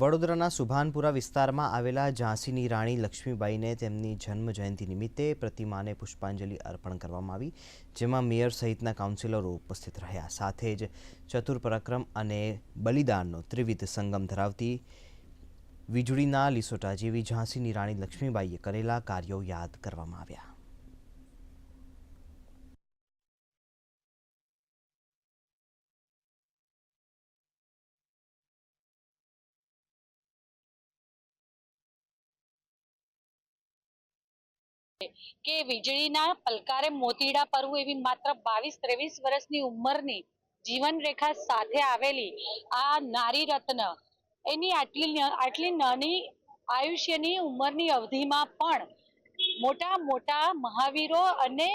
વડોદરાના સુભાનપુરા વિસ્તારમાં આવેલા ઝાંસીની રાણી લક્ષ્મીબાઈને તેમની જન્મ જયંતિ નિમિત્તે પ્રતિમાને પુષ્પાંજલિ અર્પણ કરવામાં આવી, જેમાં મેયર સહિતના કાઉન્સિલરો ઉપસ્થિત રહ્યા. સાથે જ ચતુર પરાક્રમ અને બલિદાનનો ત્રિવિધ સંગમ ધરાવતી વીજળીના લીસોટા જેવી ઝાંસીની રાણી લક્ષ્મીબાઈએ કરેલા કાર્યો યાદ કરવામાં આવ્યા. કે વીજળીના પલકારે મોતીડા પરવું એવી માત્ર બાવીસ ત્રેવીસ વર્ષની ઉંમરની જીવનરેખા સાથે આવેલી આ નારી રત્ન. એની આટલી આટલી નાની આયુષ્યની ઉંમરની અવધિમાં પણ મોટા મોટા મહાવીરો અને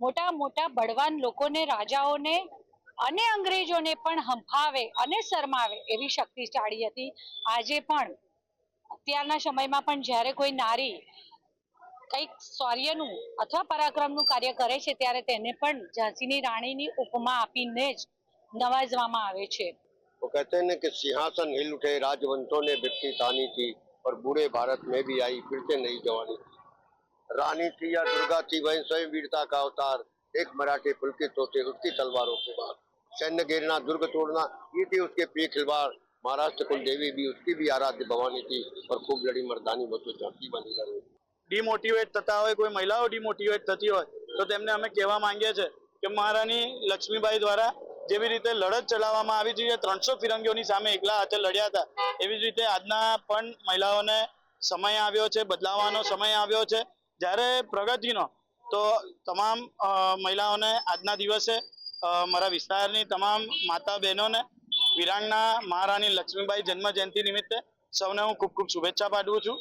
મોટા મોટા બળવાન લોકોને, રાજાઓને અને અંગ્રેજોને પણ હંફાવે અને શરમાવે એવી શક્તિશાળી હતી. આજે પણ અત્યારના સમયમાં પણ જ્યારે કોઈ નારી કંઈક શૌર્યનું અથવા પરાક્રમનું કાર્ય કરે છે ત્યારે તેને પણ ઝાંસીની રાણીની ઉપમા આપીને જ નવાજવામાં આવે છે वो कहते हैं ना कि सिंहासन हिल उठे राजवंशों ने विपत्ति तानी थी और बूढ़े भारत में भी आई फिर से नई जवानी रानी थी या दुर्गा थी वही स्वयं वीरता का अवतार एक मराठे पुलकित होते उसकी तलवारों के बाद सैन्य घेरना दुर्ग तोड़ना ये थी उसके प्रिय खिलवाड़ महाराष्ट्र कुल देवी भी उसकी भी आराध्य भवानी थी और खूब लड़ी मर्दानी वो तो झांकी बनी रही ડિમોટિવેટ થતા હોય, કોઈ મહિલાઓ ડિમોટિવેટ થતી હોય, તો તેમને અમે કહેવા માંગીએ છીએ કે મહારાણી લક્ષ્મીબાઈ દ્વારા જેવી રીતે લડત ચલાવવામાં આવી જોઈએ ત્રણસો ફિરંગીઓની સામે એકલા હાથે લડ્યા હતા, એવી જ રીતે આજના પણ મહિલાઓને સમય આવ્યો છે, બદલાવાનો સમય આવ્યો છે. જ્યારે પ્રગતિનો, તો તમામ મહિલાઓને આજના દિવસે મારા વિસ્તારની તમામ માતા બહેનોને વિરાંગના મહારાણી લક્ષ્મીબાઈ જન્મ જયંતિ નિમિત્તે સૌને હું ખૂબ ખૂબ શુભેચ્છા પાઠવું છું.